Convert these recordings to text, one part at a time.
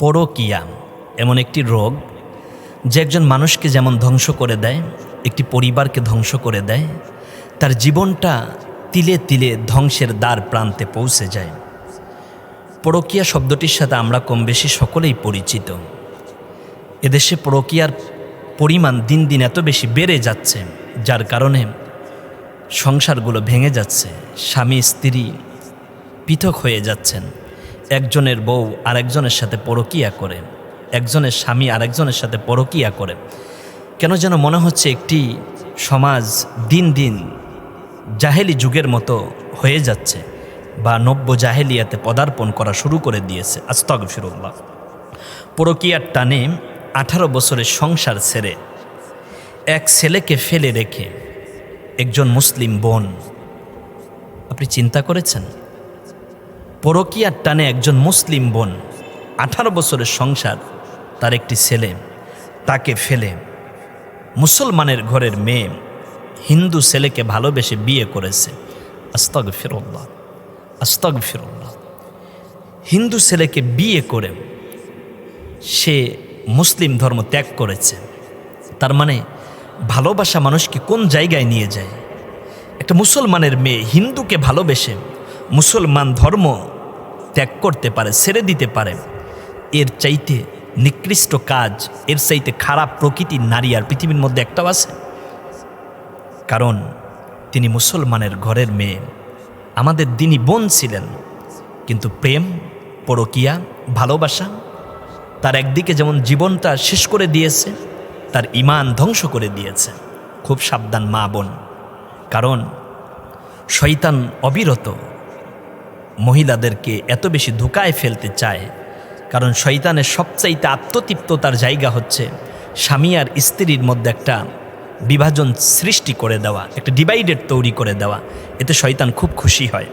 পরকিয়া এমন একটি রোগ যে একজন মানুষকে যেমন ধ্বংস করে দেয়, একটি পরিবারকে ধ্বংস করে দেয়, তার জীবনটা তিলে তিলে ধ্বংসের দ্বার প্রান্তে পৌঁছে যায়। পরকিয়া শব্দটির সাথে আমরা কম বেশি সকলেই পরিচিত। এদেশে পরকিয়ার পরিমাণ দিন দিন এত বেশি বেড়ে যাচ্ছে, যার কারণে সংসারগুলো ভেঙে যাচ্ছে, স্বামী, স্ত্রী পৃথক হয়ে যাচ্ছেন। একজনের বউ আরেকজনের সাথে পরকিয়া করে, একজনের স্বামী আরেকজনের সাথে পরকিয়া করে। কেন যেন মনে হচ্ছে একটি সমাজ দিন দিন জাহেলি যুগের মতো হয়ে যাচ্ছে বা নব্য জাহেলিয়াতে পদার্পণ করা শুরু করে দিয়েছে। আস্তক ফিরুল্লাহ পরকিয়ার টানে আঠারো বছরের সংসার ছেড়ে এক ছেলেকে ফেলে রেখে একজন মুসলিম বোন। আপনি চিন্তা করেছেন? পরকিয়ার টানে একজন মুসলিম বোন, আঠারো বছরের সংসার, তার একটি ছেলে, তাকে ফেলে। মুসলমানের ঘরের মেয়ে হিন্দু ছেলেকে ভালোবেসে বিয়ে করেছে। আস্তক ফিরল্লাহ আস্তক ফিরল্লাহ হিন্দু ছেলেকে বিয়ে করে সে মুসলিম ধর্ম ত্যাগ করেছে। তার মানে ভালোবাসা মানুষকে কোন জায়গায় নিয়ে যায়? একটা মুসলমানের মেয়ে হিন্দুকে ভালোবেসে মুসলমান ধর্ম ত্যাগ করতে পারে, ছেড়ে দিতে পারে। এর চাইতে নিকৃষ্ট কাজ, এর চাইতে খারাপ প্রকৃতির নারী আর পৃথিবীর মধ্যে একটাও আছে। কারণ তিনি মুসলমানের ঘরের মেয়ে। আমাদের দিনই বোন ছিলেন, কিন্তু প্রেম, পরকিয়া, ভালোবাসা, তার একদিকে যেমন জীবনটা শেষ করে দিয়েছে, তার ইমান ধ্বংস করে দিয়েছে। খুব সাবধান মা বোন। কারণ শয়তান অবিরত মহিলাদেরকে এত বেশি ধোকায় ফেলতে চায়। কারণ শয়তানের সবচাইতে আত্মতৃপ্ততার জায়গা হচ্ছে স্বামী আর স্ত্রীর মধ্যে একটা বিভাজন সৃষ্টি করে দেওয়া, একটা ডিভাইডেড তৈরি করে দেওয়া। এতে শয়তান খুব খুশি হয়।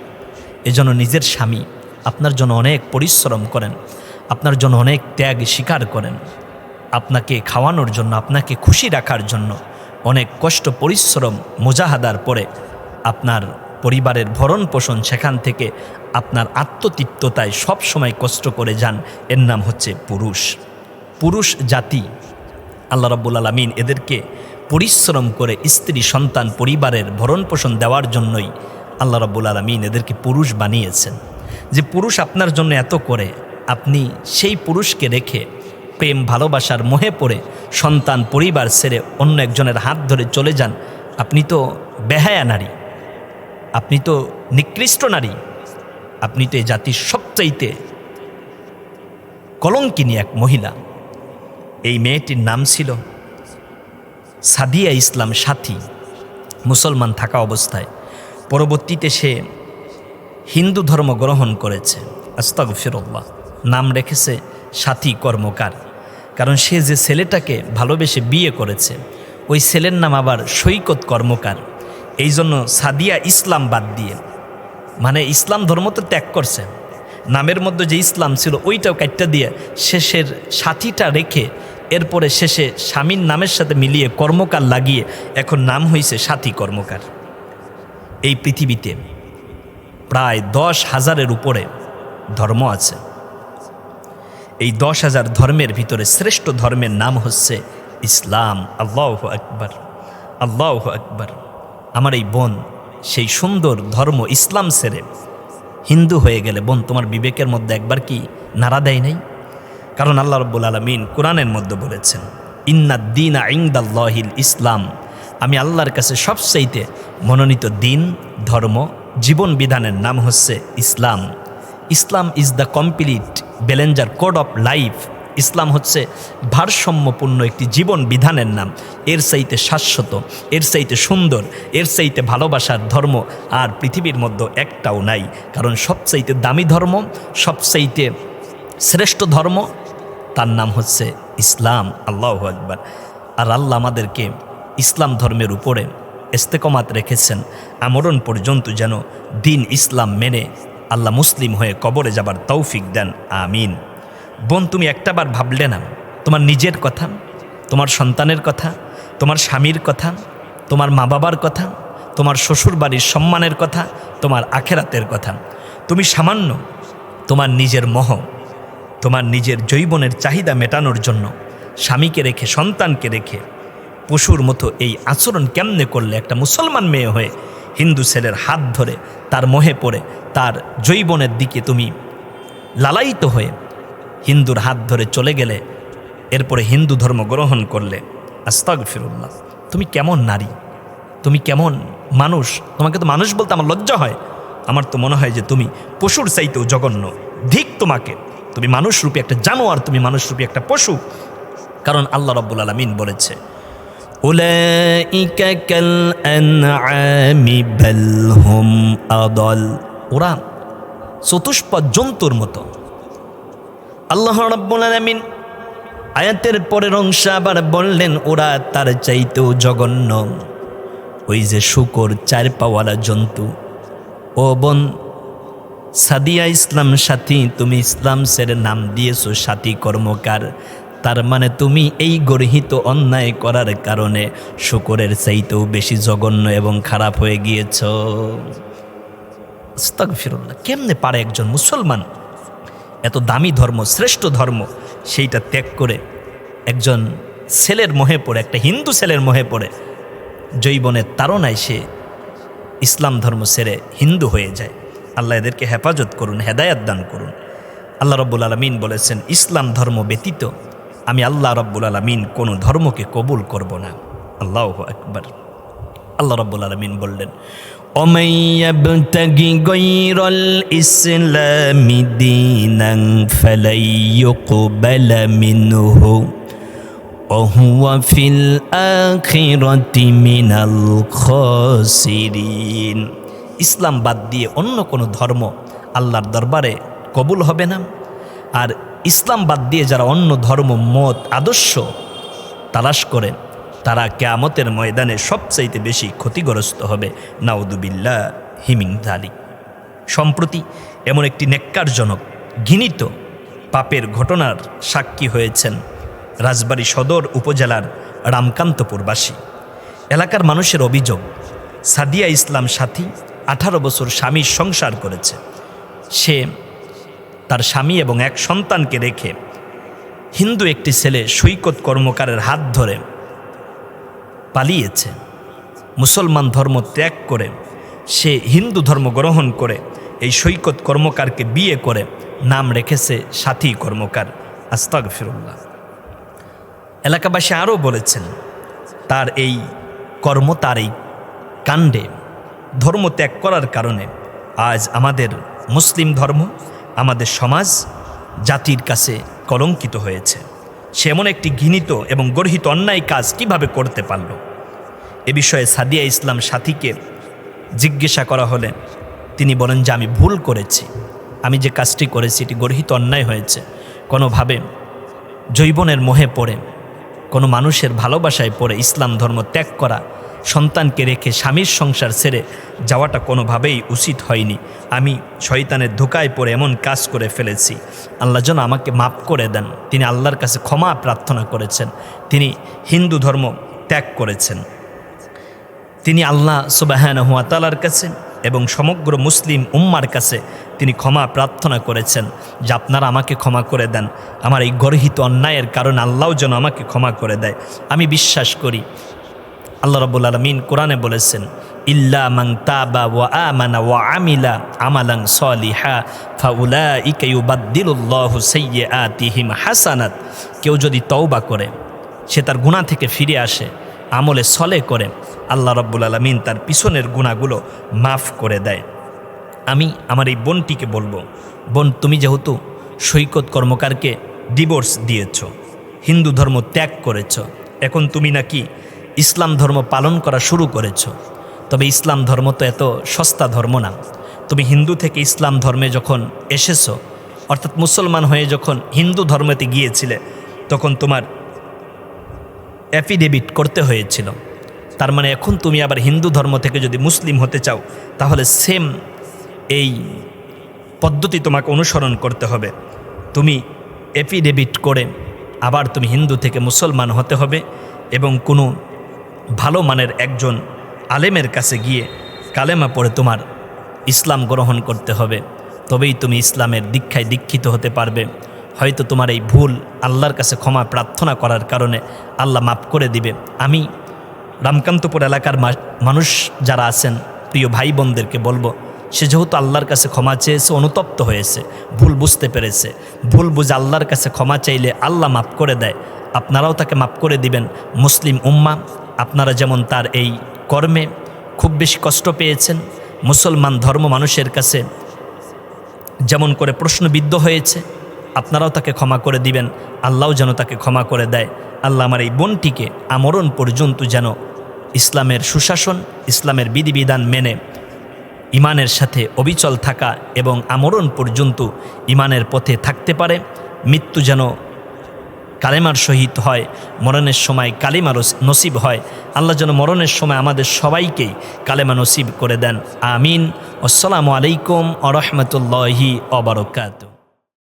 এজন্য নিজের স্বামী আপনার জন্য অনেক পরিশ্রম করেন, আপনার জন্য অনেক ত্যাগ স্বীকার করেন। আপনাকে খাওয়ানোর জন্য, আপনাকে খুশি রাখার জন্য অনেক কষ্ট, পরিশ্রম, মোজাহাদার পরে আপনার পরিবারের ভরণ পোষণ সেখান থেকে আপনার আত্মতৃপ্ততায় সব সময় কষ্ট করে যান। এর নাম হচ্ছে পুরুষ। পুরুষ জাতি। আল্লাহ রাব্বুল আলমিন এদেরকে পরিশ্রম করে স্ত্রী, সন্তান, পরিবারের ভরণ পোষণ দেওয়ার জন্যই আল্লাহ রাব্বুল আলমিন এদেরকে পুরুষ বানিয়েছেন। যে পুরুষ আপনার জন্য এত করে, আপনি সেই পুরুষকে রেখে প্রেম, ভালোবাসার মোহে পড়ে সন্তান, পরিবার ছেড়ে অন্য একজনের হাত ধরে চলে যান, আপনি তো বেহায়া নারী। আপনি তো নিকৃষ্ট নারী। আপনি তো এই জাতির সবচাইতে কলঙ্কিনী এক মহিলা। এই মেয়েটির নাম ছিল সাদিয়া ইসলাম সাথী, মুসলমান থাকা অবস্থায়। পরবর্তীতে সে হিন্দু ধর্ম গ্রহণ করেছে। আস্তাগ ফিরল্লাহ নাম রেখেছে সাথী কর্মকার। কারণ সে যে ছেলেটাকে ভালোবেসে বিয়ে করেছে, ওই ছেলের নাম আবার সৈকত কর্মকার। এই জন্য সাদিয়া ইসলাম বাদ দিয়ে মানে ইসলাম ধর্ম তো ত্যাগ করছে, নামের মধ্যে যে ইসলাম ছিল ওইটাও কাটটা দিয়ে শেষের সাথীটা রেখে এরপরে শেষে স্বামীর নামের সাথে মিলিয়ে কর্মকার লাগিয়ে এখন নাম হয়েছে সাথী কর্মকার। এই পৃথিবীতে প্রায় দশ হাজারের উপরে ধর্ম আছে। এই দশ হাজার ধর্মের ভিতরে শ্রেষ্ঠ ধর্মের নাম হচ্ছে ইসলাম। আল্লাহ আকবর আল্লাহ আকবর। আমার এই বোন, সেই সুন্দর ধর্ম ইসলাম সেরে হিন্দু হয়ে গেলে বোন, তোমার বিবেকের মধ্যে একবার কি নাড়া দেয় নাই? কারণ আল্লাহ রব্বুল আলমিন কোরআনের মধ্যে বলেছেন, ইন্না ইন্নাদ্দিন আইন্দাল্লাহিল ইসলাম। আমি আল্লাহর কাছে সবচাইতে মনোনীত দিন ধর্ম, জীবন বিধানের নাম হচ্ছে Islam. Islam is the complete balancer code of life. Islam হচ্ছে ভারসাম্যপূর্ণ একটি জীবন বিধানের নাম। এর চাইতে শাশ্বত, এর চাইতে সুন্দর, এর চাইতে ভালোবাসার ধর্ম আর পৃথিবীর মধ্যে একটাও নাই। কারণ সবচাইতে দামি ধর্ম, সবচাইতে শ্রেষ্ঠ ধর্ম, তার নাম হচ্ছে ইসলাম। আল্লাহ আকবার। আর আল্লাহ আমাদেরকে ইসলাম ধর্মের উপরে ইস্তেকমাত রেখেছেন। আমরণ পর্যন্ত যেন দিন ইসলাম মেনে আল্লাহ মুসলিম হয়ে কবরে যাবার তৌফিক দেন। আমিন। বোন, তুমি একটাবার ভাবলে না, তোমার নিজের কথা, তোমার সন্তানের কথা, তোমার স্বামীর কথা, তোমার মা বাবার কথা, তোমার শ্বশুর বাড়ির সম্মানের কথা, তোমার আখেরাতের কথা। তুমি সামান্য তোমার নিজের মোহ, তোমার নিজের জৈবনের চাহিদা মেটানোর জন্য স্বামীকে রেখে, সন্তানকে রেখে পশুর মতো এই আচরণ কেমনে করলে একটা মুসলমান মেয়ে হয়ে হিন্দু ছেলের হাত ধরে তার মোহে পড়ে, তার জৈবনের দিকে তুমি লালায়িত হয়ে হিন্দুর হাত ধরে চলে গেলে এরপরে হিন্দু ধর্ম গ্রহণ করলে আস্তাগ ফিরুল্লাহ তুমি কেমন নারী? তুমি কেমন মানুষ? তোমাকে তো মানুষ বলতে আমার লজ্জা হয়। আমার তো মনে হয় যে তুমি পশুর চাইতেও জঘন্য, ধিক তোমাকে। তুমি মানুষরূপী একটা জানোয়ার, তুমি মানুষরূপী একটা পশু। কারণ আল্লাহ রব্বুল আলমিন বলেছে ওরা চতুষ্পদ জন্তুর মতো। আল্লাহ রব্বুল আলামিন আয়াতের পরের অংশ আবার বললেন, ওরা তার চাইতেও জঘন্য। ওই যে শুকর চার পাওয়ালা জন্তু। ও বোন, সাদিয়া ইসলাম সাথী, তুমি ইসলাম সের নাম দিয়েছ, সাথী কর্মকার। তার মানে তুমি এই গর্হিত অন্যায় করার কারণে শুকরের চাইতেও বেশি জঘন্য এবং খারাপ হয়ে গিয়েছ। কেমনে পারে একজন মুসলমান? এত দামি ধর্ম, শ্রেষ্ঠ ধর্ম, সেইটা ত্যাগ করে একজন ছেলের মোহে পড়ে, একটা হিন্দু ছেলের মোহে পড়ে জৈবনের তারনায় সে ইসলাম ধর্ম ছেড়ে হিন্দু হয়ে যায়। আল্লাহ এদেরকে হেফাজত করুন, হেদায়াত দান করুন। আল্লাহ রব্বুল আলমিন বলেছেন, ইসলাম ধর্ম ব্যতীত আমি আল্লাহ রব্বুল আলমিন কোনো ধর্মকে কবুল করব না। আল্লাহ একবার আল্লাহ রব্বুল আলমিন বললেন ومن يبتغ غير الإسلام دينا فلن يقبل منه وهو في الآخرة من الخاسرين ইসলাম বাদ দিয়ে অন্য কোনো ধর্ম আল্লাহর দরবারে কবুল হবে না আর ইসলাম বাদ দিয়ে যারা অন্য ধর্ম মত আদর্শ তালাশ করে তারা কেয়ামতের ময়দানে সবচাইতে বেশি ক্ষতিগ্রস্ত হবে। নাউদুবিল্লা হিমিন দালি সম্প্রতি এমন একটি নেককারজনক, ঘৃণিত পাপের ঘটনার সাক্ষী হয়েছেন রাজবাড়ী সদর উপজেলার রামকান্তপুরবাসী। এলাকার মানুষের অভিযোগ, সাদিয়া ইসলাম সাথী আঠারো বছর স্বামীর সংসার করেছে। সে তার স্বামী এবং এক সন্তানকে রেখে হিন্দু একটি ছেলে সৈকত কর্মকারের হাত ধরে পালিয়েছে। মুসলমান ধর্ম ত্যাগ করে, সে হিন্দু ধর্ম গ্রহণ করে, এই সৈকত কর্মকারকে বিয়ে করে, নাম রেখেছে সাথী কর্মকার আস্তাগ ফিরুল্লাহ এলাকাবাসী আরও বলেছেন, তার এই কর্ম তার এই কাণ্ডে ধর্ম ত্যাগ করার কারণে আজ আমাদের মুসলিম ধর্ম, আমাদের সমাজ জাতির কাছে কলঙ্কিত হয়েছে। সে এমন একটি ঘৃণিত এবং গর্হিত অন্যায় কাজ কীভাবে করতে পারল? এ বিষয়ে সাদিয়া ইসলাম সাথীকে জিজ্ঞাসা করা হলে তিনি বলেন, যে আমি ভুল করেছি, আমি যে কাজটি করেছি, এটি গর্হিত অন্যায় হয়েছে। কোনোভাবে জৈবনের মোহে পড়ে, কোনো মানুষের ভালোবাসায় পড়ে ইসলাম ধর্ম ত্যাগ করা, সন্তানকে রেখে স্বামীর সংসার ছেড়ে যাওয়াটা কোনোভাবেই উচিত হয়নি। আমি শয়তানের ধোকায় পড়ে এমন কাজ করে ফেলেছি। আল্লাহ যেন আমাকে মাফ করে দেন। তিনি আল্লাহর কাছে ক্ষমা প্রার্থনা করেছেন। তিনি হিন্দু ধর্ম ত্যাগ করেছেন। তিনি আল্লাহ সুবাহান হুয়াতালার কাছে এবং সমগ্র মুসলিম উম্মার কাছে তিনি ক্ষমা প্রার্থনা করেছেন যে আপনারা আমাকে ক্ষমা করে দেন। আমার এই গর্হিত অন্যায়ের কারণে আল্লাহ যেন আমাকে ক্ষমা করে দেয়। আমি বিশ্বাস করি আল্লাহ রবুল আলমিন কোরআনে বলেছেন, ইল্লা ওয়া ওয়া আমিলা সলিহা হাসানাত। কেউ যদি তওবা করে, সে তার গুণা থেকে ফিরে আসে আমলে সলে করে আল্লাহ রব্বুল আলমিন তার পিছনের গুণাগুলো মাফ করে দেয়। আমি আমার এই বোনটিকে বলব, বোন, তুমি যেহেতু সৈকত কর্মকারকে ডিভোর্স দিয়েছ, হিন্দু ধর্ম ত্যাগ করেছ, এখন তুমি নাকি ইসলাম ধর্ম পালন করা শুরু করেছ। তবে ইসলাম ধর্ম তো এত সস্তা ধর্ম না। তুমি হিন্দু থেকে ইসলাম ধর্মে যখন এসেছ, অর্থাৎ মুসলমান হয়ে যখন হিন্দু ধর্মেতে গিয়েছিলে, তখন তোমার অ্যাফিডেভিট করতে হয়েছিল। তার মানে এখন তুমি আবার হিন্দু ধর্ম থেকে যদি মুসলিম হতে চাও, তাহলে সেম এই পদ্ধতি তোমাকে অনুসরণ করতে হবে। তুমি এফিডেভিট করে আবার তুমি হিন্দু থেকে মুসলমান হতে হবে এবং কোনো ভালো মানের একজন আলেমের কাছে গিয়ে কালেমা পড়ে তোমার ইসলাম গ্রহণ করতে হবে। তবেই তুমি ইসলামের দীক্ষায় দীক্ষিত হতে পারবে। হয়তো তোমার এই ভুল আল্লাহর কাছে ক্ষমা প্রার্থনা করার কারণে আল্লাহ মাফ করে দিবে। আমি রামকান্তপুর এলাকার মানুষ যারা আছেন, প্রিয় ভাই বোনদেরকে বলব, সে যেহেতু আল্লাহর কাছে ক্ষমা চেয়েছে, অনুতপ্ত হয়েছে, ভুল বুঝতে পেরেছে, ভুল বুঝে আল্লাহর কাছে ক্ষমা চাইলে আল্লাহ মাফ করে দেয়, আপনারাও তাকে মাফ করে দিবেন। মুসলিম উম্মা, আপনারা যেমন তার এই কর্মে খুব বেশি কষ্ট পেয়েছেন, মুসলমান ধর্ম মানুষের কাছে যেমন করে প্রশ্নবিদ্ধ হয়েছে আপনারাও তাকে ক্ষমা করে দিবেন। আল্লাহও যেন তাকে ক্ষমা করে দেয়। আল্লাহ আমার এই বোনটিকে আমরণ পর্যন্ত যেন ইসলামের সুশাসন, ইসলামের বিধিবিধান মেনে, ইমানের সাথে অবিচল থাকা এবং আমরণ পর্যন্ত ইমানের পথে থাকতে পারে। মৃত্যু যেন কালেমার সহিত হয়, মরণের সময় কালিমা রস- নসিব হয়। আল্লাহ যেন মরণের সময় আমাদের সবাইকেই কালেমা নসিব করে দেন। আমিন। আসসালামু আলাইকুম আ রহমতুল্লাহি অবরকাত